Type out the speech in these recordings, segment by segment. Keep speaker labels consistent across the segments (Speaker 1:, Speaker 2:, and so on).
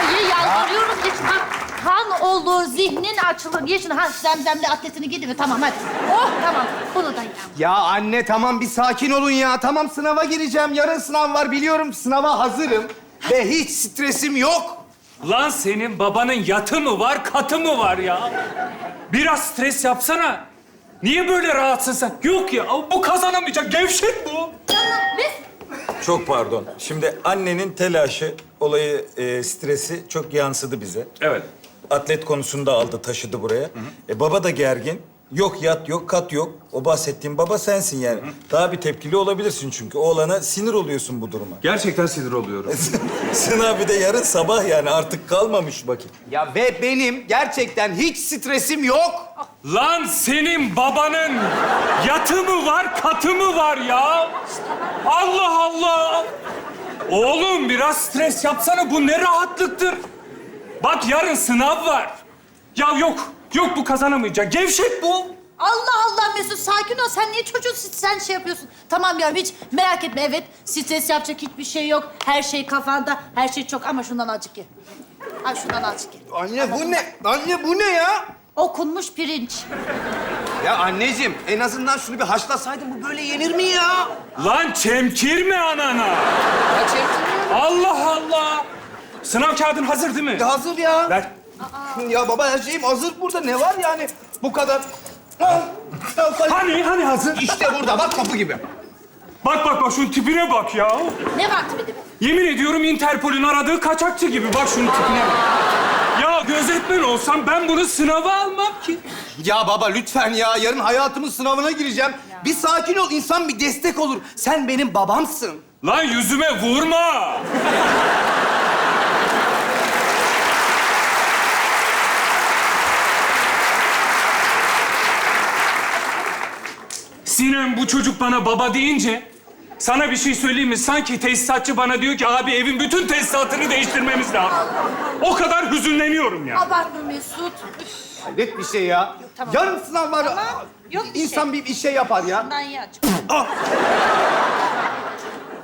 Speaker 1: şunu ye yalvarıyorum. Geç kan, kan olur, zihnin açılır. Ye şunu. Ha, zemzemli atletini giydi mi? Tamam hadi. Oh tamam. Bunu da ye.
Speaker 2: Ya anne tamam bir sakin olun ya. Tamam sınava gireceğim. Yarın sınav var biliyorum. Sınava hazırım. Ve hiç stresim yok.
Speaker 3: Lan senin babanın yatı mı var, katı mı var ya? Biraz stres yapsana. Niye böyle rahatsın sen? Yok ya, bu kazanamayacak. Gevşek bu.
Speaker 4: Çok pardon. Şimdi annenin telaşı, olayı, e, stresi çok yansıdı bize.
Speaker 3: Evet.
Speaker 4: Atlet konusunda aldı, taşıdı buraya. E, baba da gergin. Yok yat yok, kat yok. O bahsettiğim baba sensin yani. Daha bir tepkili olabilirsin çünkü. Oğlana sinir oluyorsun bu duruma.
Speaker 3: Gerçekten sinir oluyorum.
Speaker 4: Sınav bir de yarın sabah yani artık kalmamış vakit.
Speaker 2: Ya ve benim gerçekten hiç stresim yok.
Speaker 3: Lan senin babanın yatı mı var, katı mı var ya? Allah Allah! Oğlum biraz stres yapsana. Bu ne rahatlıktır. Bak yarın sınav var. Ya yok, yok bu kazanamayacak. Gevşek bu.
Speaker 1: Allah Allah Mesut sakin ol. Sen niye çocuğun sen şey yapıyorsun? Tamam yavrum hiç merak etme. Evet stres yapacak hiçbir şey yok. Her şey kafanda. Her şey çok ama şundan azıcık ye. Ay şundan azıcık ye.
Speaker 2: Anne bu ne? Anne bu ne ya?
Speaker 1: Okunmuş pirinç.
Speaker 2: Ya anneciğim en azından şunu bir haşlasaydın bu böyle yenir mi ya?
Speaker 3: Lan çemkirme anana.
Speaker 2: Ya çektim
Speaker 3: Allah Allah. Sınav kağıdın hazır değil mi?
Speaker 2: ya. Hazır ya.
Speaker 3: Ver.
Speaker 2: Ya baba her şeyim hazır burada. Ne var yani bu kadar?
Speaker 3: Hani, hani hazır?
Speaker 2: İşte burada bak kapı gibi.
Speaker 3: Bak bak bak şunun tipine bak ya.
Speaker 1: Ne vakti bir de?
Speaker 3: Yemin ediyorum Interpol'ün aradığı kaçakçı gibi. Bak şunun tipine bak. Ya gözetmen olsam ben bunu sınava almam ki.
Speaker 2: Ya baba lütfen ya. Yarın hayatımın sınavına gireceğim. Bir sakin ol. insan bir destek olur. Sen benim babamsın.
Speaker 3: Lan yüzüme vurma. Sinem bu çocuk bana baba deyince sana bir şey söyleyeyim mi? Sanki tesisatçı bana diyor ki abi evin bütün tesisatını değiştirmemiz lazım. O kadar hüzünleniyorum ya.
Speaker 1: Abartma Mesut. Üf,
Speaker 2: Hayret bir şey ya.
Speaker 1: tamam.
Speaker 2: Yarın sınav var.
Speaker 1: Tamam, yok bir
Speaker 2: İnsan
Speaker 1: şey.
Speaker 2: bir, bir şey yapar ya.
Speaker 1: Bundan ye azıcık.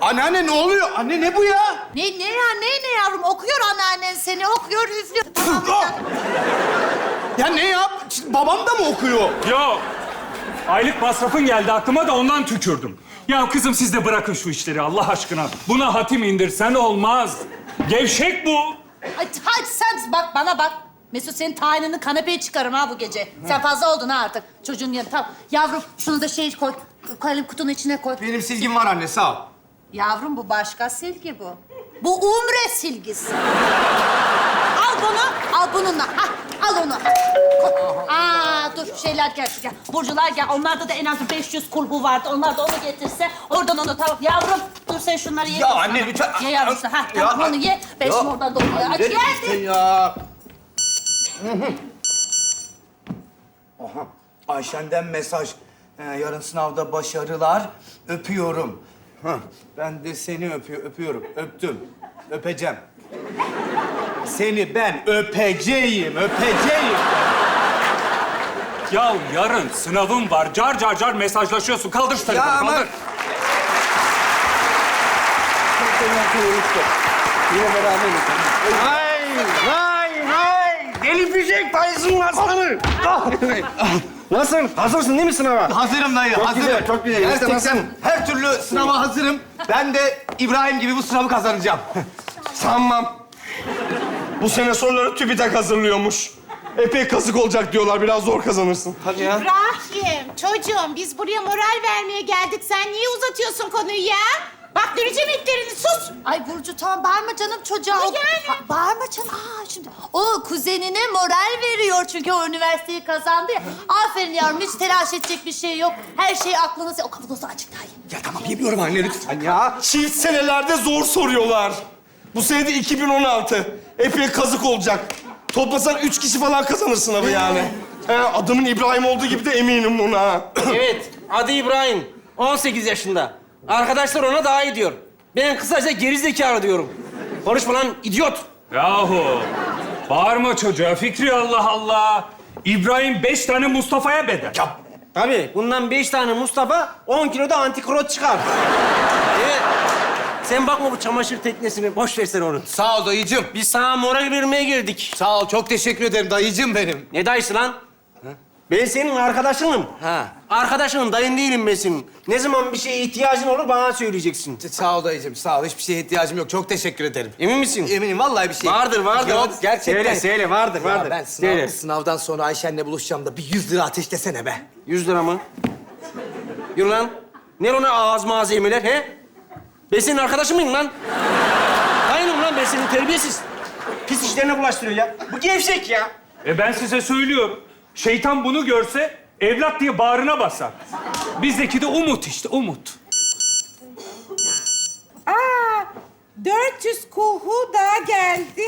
Speaker 2: Anneanne ne oluyor? Anne ne bu ya?
Speaker 1: Ne, ne ya, ne ne yavrum? Okuyor anneannen seni, okuyor, üflüyor. Tamam,
Speaker 2: Ah!
Speaker 1: ya.
Speaker 2: Ya ne ya? Şimdi babam da mı okuyor?
Speaker 3: Yok. Aylık masrafın geldi aklıma da ondan tükürdüm. Ya kızım siz de bırakın şu işleri Allah aşkına. Buna hatim indirsen olmaz. Gevşek bu.
Speaker 1: Ay, hadi sen bak bana bak. Mesut senin tayinini kanepeye çıkarım ha bu gece. Sen fazla oldun ha artık. Çocuğun yanı. Tamam. Yavrum şunu da şey koy. Koyalım kutunun içine koy.
Speaker 2: Benim silgim var anne sağ ol.
Speaker 1: Yavrum bu başka silgi bu. Bu umre silgisi. al bunu, al bununla. Şeyler gel, gel. Burcular gel. Onlarda da en az 500 kulbu vardı. Onlar da onu getirse oradan onu tamam. Yavrum dur sen şunları ye.
Speaker 2: Ya anne, lütfen.
Speaker 1: Ye yavrum sen. Ha
Speaker 2: Ya,
Speaker 1: tamam onu ye. Şimdi oradan da onu. Aç geldi.
Speaker 2: ya. Aha. Ayşen'den mesaj. Ee, yarın sınavda başarılar. Öpüyorum. Hah, Ben de seni öpüyor, öpüyorum. Öptüm. Öpeceğim. Seni ben öpeceğim, öpeceğim.
Speaker 3: Ya yarın sınavın var. Car car car mesajlaşıyorsun. Kaldır şu telefonu,
Speaker 2: Ya ama-
Speaker 3: kaldır.
Speaker 5: Vay vay vay! Deli fişek Tyson aslanı! Nasılsın? Hazırsın değil mi sınava?
Speaker 2: Hazırım dayı,
Speaker 5: Çok
Speaker 2: hazırım.
Speaker 5: güzel, çok güzel.
Speaker 2: Gerçekten
Speaker 5: Nasılsın?
Speaker 2: her türlü sınava hazırım. Ben de İbrahim gibi bu sınavı kazanacağım.
Speaker 5: Sanmam. Bu sene soruları TÜBİTAK hazırlıyormuş. Epey kazık olacak diyorlar. Biraz zor kazanırsın.
Speaker 2: Hadi ya.
Speaker 6: İbrahim, çocuğum biz buraya moral vermeye geldik. Sen niye uzatıyorsun konuyu ya? Bak düreceğim iplerini, sus!
Speaker 1: Ay Burcu tamam bağırma canım çocuğa. O,
Speaker 6: yani.
Speaker 1: Ha, bağırma canım. Aa, şimdi o kuzenine moral veriyor çünkü o üniversiteyi kazandı ya. Aferin yavrum hiç telaş edecek bir şey yok. Her şey aklınızda. O kavanozu açık daha iyi.
Speaker 2: Ya tamam yemiyorum anne lütfen ya.
Speaker 5: Çift senelerde zor soruyorlar. Bu sene de 2016. Epey kazık olacak. Toplasan üç kişi falan kazanır sınavı yani. He, adamın İbrahim olduğu gibi de eminim buna.
Speaker 7: Evet, adı İbrahim. 18 yaşında. Arkadaşlar ona daha iyi diyor. Ben kısaca gerizekalı diyorum. Konuşma lan idiot.
Speaker 3: Yahu. Bağırma çocuğa Fikri Allah Allah. İbrahim beş tane Mustafa'ya bedel.
Speaker 7: Tabii bundan beş tane Mustafa, 10 kilo da antikrot çıkar. Evet. Sen bakma bu çamaşır teknesine. Boş ver sen onu.
Speaker 2: Sağ ol dayıcım.
Speaker 7: Biz sana moral vermeye geldik.
Speaker 2: Sağ ol, çok teşekkür ederim dayıcım benim.
Speaker 7: Ne dayısı lan? Ben senin arkadaşınım.
Speaker 2: Ha.
Speaker 7: Arkadaşınım, dayın değilim ben senin. Ne zaman bir şeye ihtiyacın olur bana söyleyeceksin.
Speaker 2: Sağ ol dayıcım, sağ ol. Hiçbir şeye ihtiyacım yok. Çok teşekkür ederim.
Speaker 7: Emin misin?
Speaker 2: Eminim vallahi bir şey.
Speaker 7: Vardır, vardır.
Speaker 2: Yok, gerçekten.
Speaker 7: Söyle, söyle, vardır,
Speaker 2: Ya
Speaker 7: vardır.
Speaker 2: ben sınav,
Speaker 7: Söyle.
Speaker 2: sınavdan sonra Ayşen'le buluşacağım da bir yüz lira ateşlesene be.
Speaker 7: Yüz lira mı? Yürü lan. Ne ona ağız mağazı yemeler he? Ben senin arkadaşın mıyım lan? Aynım lan ben senin terbiyesiz. Pis işlerine bulaştırıyor ya. Bu gevşek ya.
Speaker 3: E ben size söylüyorum. Şeytan bunu görse evlat diye bağrına basar. Bizdeki de umut işte, umut.
Speaker 8: Aa, 400 kuhu daha geldi.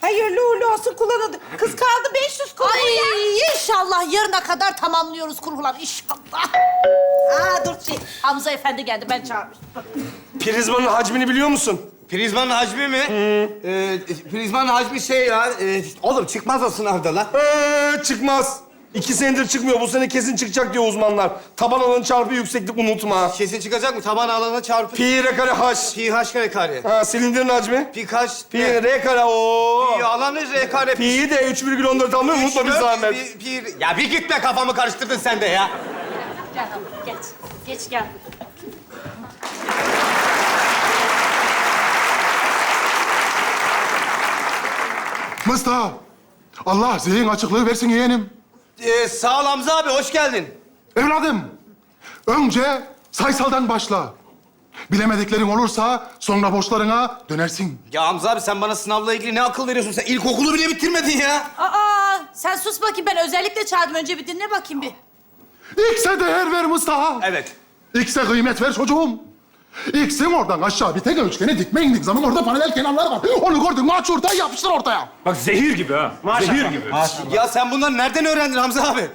Speaker 8: Hayırlı uğurlu olsun kullanıldı. Kız kaldı 500 kuhu
Speaker 1: Ay
Speaker 8: ya.
Speaker 1: inşallah yarına kadar tamamlıyoruz kurgular inşallah. Aa dur şey, Hamza Efendi geldi ben çağırmıştım.
Speaker 5: Prizmanın hacmini biliyor musun?
Speaker 2: Prizmanın hacmi mi? Ee, prizmanın hacmi şey ya. E, oğlum çıkmaz o sınavda lan.
Speaker 5: Ee, çıkmaz. İki senedir çıkmıyor. Bu sene kesin çıkacak diyor uzmanlar. Taban alanı çarpı yükseklik unutma.
Speaker 2: Kesin çıkacak mı? Taban alanına çarpı.
Speaker 5: Pi r kare h.
Speaker 2: Pi h kare kare.
Speaker 5: Ha, silindirin hacmi.
Speaker 2: Pi kaç?
Speaker 5: Pi r kare o.
Speaker 2: Pi alanı r kare.
Speaker 5: Pi'yi de 3,14 almayı unutma bir zahmet.
Speaker 2: Pi, pi, ya bir git be kafamı karıştırdın sen de ya.
Speaker 1: Gel geç. Geç gel.
Speaker 9: Mustafa, Allah zihin açıklığı versin yeğenim.
Speaker 2: Ee, sağ ol Hamza abi, hoş geldin.
Speaker 9: Evladım, önce sayısaldan başla. Bilemediklerin olursa sonra borçlarına dönersin.
Speaker 2: Ya Hamza abi sen bana sınavla ilgili ne akıl veriyorsun? Sen ilkokulu bile bitirmedin ya.
Speaker 1: Aa sen sus bakayım ben özellikle çağırdım. Önce bir dinle bakayım bir.
Speaker 9: X'e değer ver Mustafa.
Speaker 2: Evet.
Speaker 9: X'e kıymet ver çocuğum. X'in oradan aşağı bir tek üçgeni dikme indiğin zaman orada paralel kenarlar var. Onu gördün mü aç ortaya yapıştır ortaya.
Speaker 3: Bak zehir gibi ha. Zehir gibi.
Speaker 2: Ya sen bunları nereden öğrendin Hamza abi?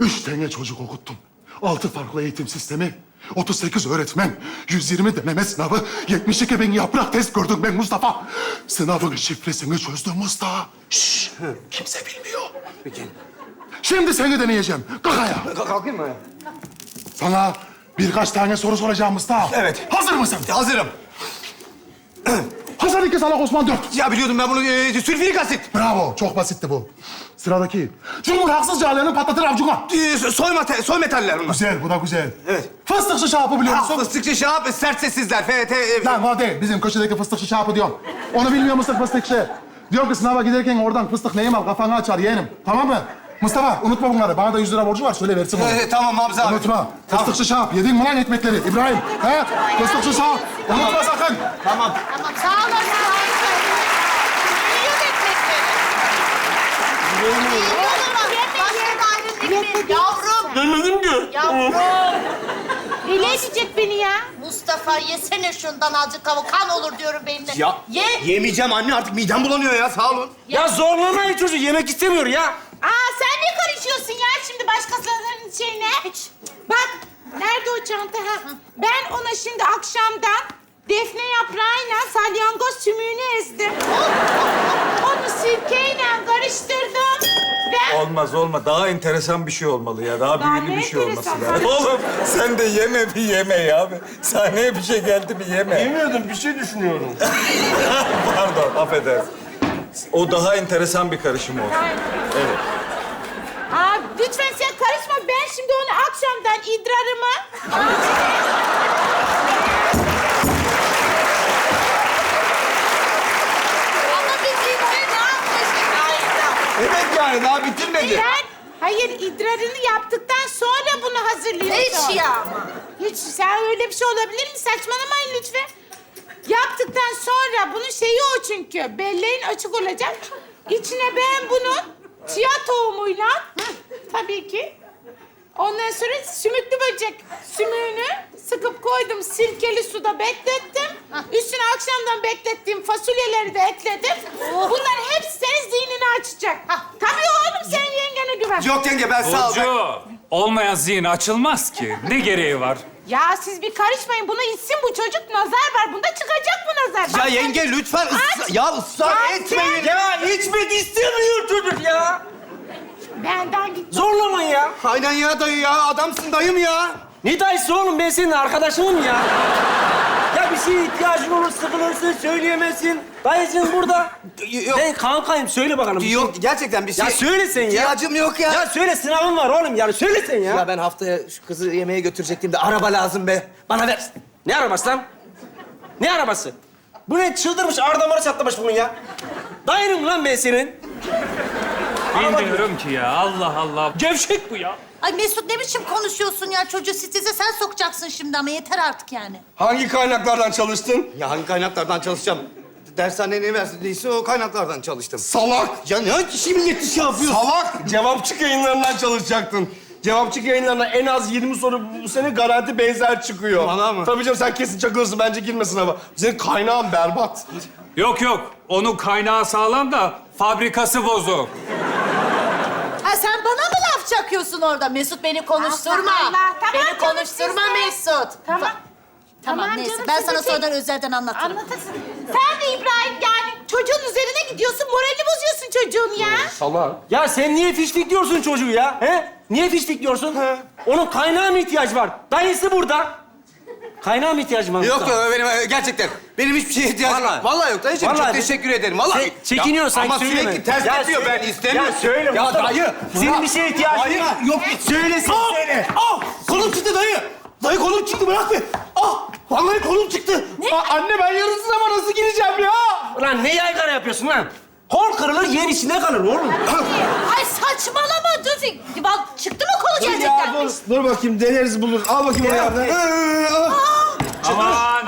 Speaker 9: Üç tane çocuk okuttum. Altı farklı eğitim sistemi. 38 öğretmen, 120 deneme sınavı, 72 bin yaprak test gördüm ben Mustafa. Sınavın şifresini çözdüm Mustafa. Şşş, kimse bilmiyor.
Speaker 2: Peki.
Speaker 9: Şimdi seni deneyeceğim. Kalk ayağa.
Speaker 2: Kalkayım mı?
Speaker 9: Sana birkaç tane soru soracağım Mustafa.
Speaker 2: Evet.
Speaker 9: Hazır mısın?
Speaker 2: Hazırım.
Speaker 9: Hasan iki salak Osman dört.
Speaker 2: Ya biliyordum ben bunu e, sülfürik asit.
Speaker 9: Bravo, çok basitti bu. Sıradaki. Cumhur haksızca aleni patlatır avcuna.
Speaker 2: E, soy, mate, soy metaller bunlar.
Speaker 9: Güzel, bu da güzel.
Speaker 2: Evet.
Speaker 9: Fıstıkçı şapı biliyor musun?
Speaker 2: fıstıkçı şahap, sert sessizler. FT. e,
Speaker 9: Lan o değil. Bizim köşedeki fıstıkçı şapı diyorum. Onu bilmiyor musun fıstıkçı? Diyor ki sınava giderken oradan fıstık neyim al kafanı açar yeğenim. Tamam mı? Mustafa unutma bunları. Bana da 100 lira borcu var. Söyle versin onu.
Speaker 2: e, tamam Hamza abi.
Speaker 9: Unutma.
Speaker 2: Tamam.
Speaker 9: Fıstıkçı şap. Yedin mi lan ekmekleri? İbrahim. He? Fıstıkçı şap. Unutma sakın.
Speaker 2: Tamam.
Speaker 1: Tamam sağ
Speaker 6: ekmekleri.
Speaker 1: Yavrum,
Speaker 5: Demedim ki.
Speaker 1: yavrum.
Speaker 6: Deli edecek beni ya.
Speaker 1: Mustafa yesene şundan azıcık kavuk. Kan olur diyorum benimle.
Speaker 2: Ya
Speaker 1: Ye.
Speaker 2: yemeyeceğim anne artık midem bulanıyor ya sağ olun.
Speaker 7: Ya zorlamayın çocuğu. Yemek istemiyor ya.
Speaker 6: Karışıyorsun ya şimdi başkasının şeyine? Bak nerede o çanta ha? Ben ona şimdi akşamdan defne yaprağıyla salyangoz sümüğünü ezdim. Onu sirkeyle karıştırdım. Ve
Speaker 4: Olmaz olma. Daha enteresan bir şey olmalı ya. Daha
Speaker 6: Daha
Speaker 4: büyülü
Speaker 6: ne
Speaker 4: bir şey olması
Speaker 6: enteresan?
Speaker 4: lazım. Oğlum sen de yeme bir yeme ya. Sahneye bir şey geldi bir yeme.
Speaker 5: Yemiyordum, bir şey düşünüyorum.
Speaker 4: Pardon affedersin. O daha enteresan bir karışım oldu. Evet.
Speaker 6: Lütfen sen karışma. Ben şimdi onu akşamdan idrarımı...
Speaker 1: Ama bizim ne yapmışsın?
Speaker 2: Evet yani daha bitirmedi.
Speaker 6: Ben, hayır idrarını yaptıktan sonra bunu hazırlıyorsun.
Speaker 1: Hiç ya ama.
Speaker 6: Hiç sen öyle bir şey olabilir mi? Saçmalamayın lütfen. Yaptıktan sonra bunun şeyi o çünkü. Belleğin açık olacak. İçine ben bunun chia tohumuyla tabii ki ondan sonra sümüklü böcek sümüğünü sıkıp koydum. Sirkeli suda beklettim. Üstüne akşamdan beklettiğim fasulyeleri de ekledim. Bunlar hepsi senin zihnini açacak. Tabii oğlum sen yengene güven.
Speaker 2: Yok yenge ben sağ ol. ben-
Speaker 3: Burcu, olmayan zihin açılmaz ki. Ne gereği var?
Speaker 6: Ya siz bir karışmayın. Bunu içsin bu çocuk. Nazar var. Bunda çıkacak bu nazar.
Speaker 2: Ya
Speaker 6: Bak sen-
Speaker 2: yenge lütfen ıs- ya ısrar etmeyin.
Speaker 7: Ya içmek istemiyor çocuk ya.
Speaker 6: Benden git.
Speaker 7: Zorlamayın ya.
Speaker 2: Aynen ya dayı ya adamsın dayım ya.
Speaker 7: Ne dayısı oğlum? Ben senin arkadaşınım ya. bir şeye ihtiyacın olur, sıkılırsın, söyleyemezsin. Dayıcığım burada.
Speaker 2: Yok.
Speaker 7: Ben kankayım, söyle bakalım.
Speaker 2: Yok gerçekten bir şey.
Speaker 7: Ya söyle sen ya.
Speaker 2: İhtiyacım yok ya.
Speaker 7: Ya söyle sınavın var oğlum yani söyle sen ya.
Speaker 2: Ya ben haftaya şu kızı yemeğe götürecektim de araba lazım be. Bana ver.
Speaker 7: Ne arabası lan? Ne arabası? Bu ne çıldırmış, ardamarı çatlamış bunun ya. Dayınım lan ben senin.
Speaker 3: Bilmiyorum ki ya. Allah Allah. Gevşek bu ya.
Speaker 1: Ay Mesut ne biçim konuşuyorsun ya? Çocuğu strese sen sokacaksın şimdi ama yeter artık yani.
Speaker 5: Hangi kaynaklardan çalıştın?
Speaker 2: Ya hangi kaynaklardan çalışacağım? Dershane üniversitedeyse o kaynaklardan çalıştım.
Speaker 5: Salak.
Speaker 2: Ya ne milleti şey yapıyor?
Speaker 5: Salak. Cevapçık yayınlarından çalışacaktın. Cevapçık yayınlarına en az 20 soru bu sene garanti benzer çıkıyor.
Speaker 2: Bana mı?
Speaker 5: Tabii canım sen kesin çakılırsın. Bence girme sınava. Senin kaynağın berbat.
Speaker 3: Yok yok. Onun kaynağı sağlam da fabrikası bozuk.
Speaker 1: Ha sen bana mı laf çakıyorsun orada? Mesut beni konuşturma.
Speaker 6: Allah Allah, tamam
Speaker 1: beni
Speaker 6: canım,
Speaker 1: konuşturma
Speaker 6: siz de.
Speaker 1: Mesut.
Speaker 6: Tamam.
Speaker 1: Tamam,
Speaker 6: Tamam
Speaker 1: neyse.
Speaker 6: canım,
Speaker 1: ben
Speaker 6: siz
Speaker 1: sana
Speaker 6: de şey-
Speaker 1: sonradan özelden anlatırım.
Speaker 6: Anlatırsın. Sen de İbrahim yani çocuğun üzerine gidiyorsun, moralini bozuyorsun çocuğun ya.
Speaker 5: Salak.
Speaker 7: Ya sen niye fiştik diyorsun çocuğu ya? He? Niye fiştik diyorsun? Onun kaynağı mı ihtiyacı var? Dayısı burada. Kaynağı mı ihtiyacı var?
Speaker 2: Yok
Speaker 7: Mustafa?
Speaker 2: yok benim e, gerçekten. Benim hiçbir şeye ihtiyacım
Speaker 7: Vallahi.
Speaker 2: yok. Vallahi yok dayıcığım.
Speaker 7: Vallahi
Speaker 2: çok
Speaker 7: de-
Speaker 2: teşekkür ederim. Vallahi.
Speaker 7: Sen çekiniyorsun sanki,
Speaker 2: Ama
Speaker 7: söyleme.
Speaker 2: sürekli ters
Speaker 7: Ya
Speaker 2: yapıyor.
Speaker 7: söyle.
Speaker 2: Ben istemiyorum.
Speaker 7: Ya söyle
Speaker 2: Ya
Speaker 7: Mustafa.
Speaker 2: dayı.
Speaker 7: Senin bir şeye ihtiyacın
Speaker 2: Dayı,
Speaker 7: yok. Söylesin söyle.
Speaker 2: Ah! Kolum çıktı dayı. Dayı kolum çıktı bırak be. Ah! Vallahi kolum çıktı.
Speaker 5: Aa, anne ben yarın sınava nasıl gireceğim ya?
Speaker 7: Ulan ne yaygara yapıyorsun lan? Kol kırılır yer içinde kalır oğlum.
Speaker 1: Ay saçmalama dur. Bak çıktı mı kolu gerçekten?
Speaker 5: dur, dur bakayım deneriz bulur. Al bakayım onu yerden.
Speaker 3: Aman.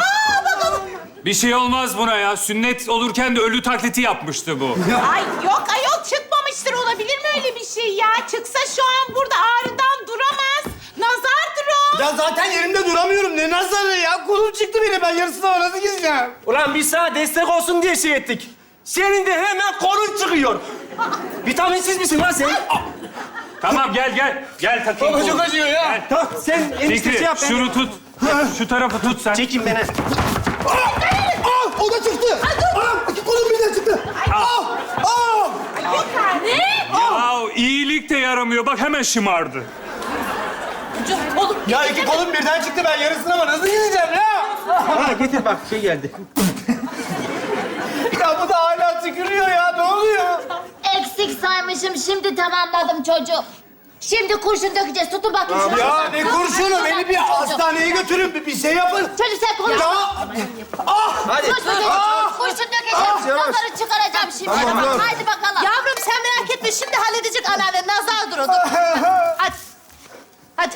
Speaker 3: Bir şey olmaz buna ya. Sünnet olurken de ölü taklidi yapmıştı bu.
Speaker 6: Ay yok ayol çıkmamıştır. Olabilir mi öyle bir şey ya? Çıksa şu an burada ağrıdan duramaz. Nazardır o.
Speaker 2: Ya zaten yerimde duramıyorum. Ne nazarı ya? Kolum çıktı benim. Ben yarın sınava nasıl gireceğim?
Speaker 7: Ulan biz sana destek olsun diye şey ettik. Senin de hemen kolun çıkıyor. Vitaminsiz misin lan sen?
Speaker 3: Tamam gel gel. Gel takayım.
Speaker 2: Baba çok acıyor ya.
Speaker 3: Gel.
Speaker 7: Tamam sen enişte
Speaker 3: Fikri
Speaker 7: şey yap.
Speaker 3: şunu tut. Şu tarafı tut sen.
Speaker 7: Çekin beni.
Speaker 2: Ah! O da çıktı. Ah! İki kolum birden çıktı. Ah! Ah!
Speaker 3: Ya iyilik de yaramıyor. Bak hemen şımardı.
Speaker 2: Ya iki kolum birden çıktı. Ben yarın sınava nasıl gireceğim ya?
Speaker 7: Ha getir bak şey geldi.
Speaker 2: Ya bu da hala tükürüyor ya. Ne oluyor?
Speaker 10: Eksik saymışım, şimdi tamamladım çocuğum. Şimdi kurşun dökeceğiz. Tutun bakayım şunu.
Speaker 2: Ya ne kurşunu? Beni bir hastaneye götürün. Bir, bir şey yapın.
Speaker 10: Çocuk sen konuş.
Speaker 2: Ya! Ah!
Speaker 7: Hadi.
Speaker 10: Koş çocuğum. Kurşun dökeceğim. Nazarı çıkaracağım şimdi.
Speaker 2: Tamam, dur.
Speaker 10: Haydi bakalım.
Speaker 1: Yavrum sen merak etme şimdi halledecek anneannen. Nazar dur o dur. Hadi. Hadi.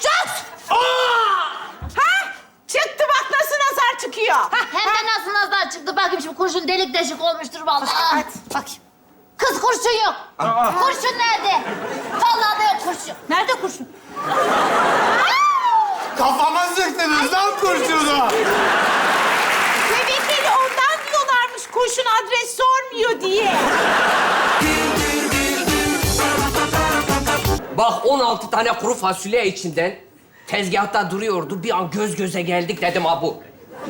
Speaker 1: Sus!
Speaker 6: Ha? Çıktı bak nasıl nazar çıkıyor.
Speaker 10: Hem de nasıl nazar çıktı. Bakayım şimdi kurşun delik deşik olmuştur vallahi.
Speaker 1: Hadi bakayım.
Speaker 10: Kız kurşun yok. Kurşun nerede? Vallahi da yok kurşun.
Speaker 1: Nerede kurşun?
Speaker 2: Kafama sıktınız lan kurşunu.
Speaker 6: Tehlikeli ondan diyorlarmış kurşun adres sormuyor diye.
Speaker 11: Bak 16 tane kuru fasulye içinden tezgahta duruyordu. Bir an göz göze geldik dedim ha bu.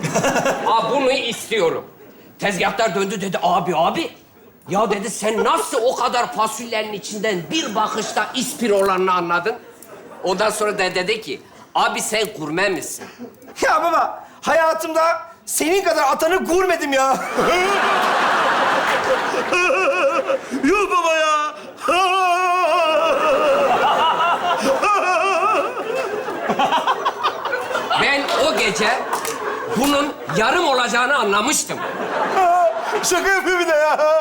Speaker 11: ha bunu istiyorum. Tezgahtar döndü dedi abi abi. Ya dedi sen nasıl o kadar fasulyenin içinden bir bakışta ispir olanını anladın? Ondan sonra da dedi ki abi sen gurme misin?
Speaker 7: Ya baba hayatımda senin kadar atanı görmedim ya. Yok baba ya.
Speaker 11: Ben o gece bunun yarım olacağını anlamıştım.
Speaker 7: Şaka yapıyor bir de ya.